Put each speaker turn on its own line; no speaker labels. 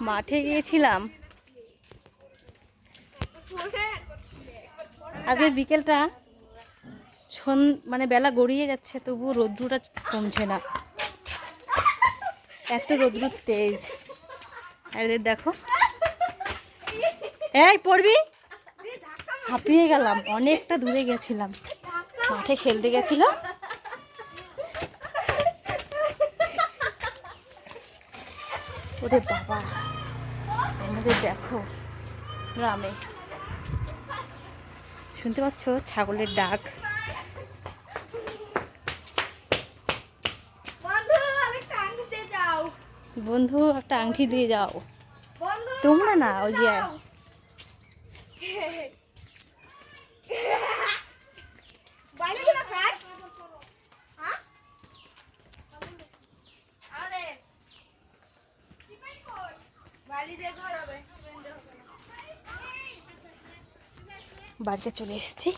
মাঠে গিয়েছিলাম। আজকে বিকেলটা সন মানে বেলা গড়িয়ে যাচ্ছে তবু রৌদ্রটা কমছে না। এত রৌদ্র তেজ। আর দেখো। এই পড়বি? হাঁপিয়ে গেলাম, অনেকটা দূরে গেছিলাম। মাঠে খেলতে গেছিলাম ওরে বাবা আমাদের দেখো গ্রামে। শুনতে পাচ্ছ? ছাগলের ডাক।
বন্ধু
একটা আংটি দিয়ে যাও। তোমরা না ওই যে বাড়িতে চলে এসেছি।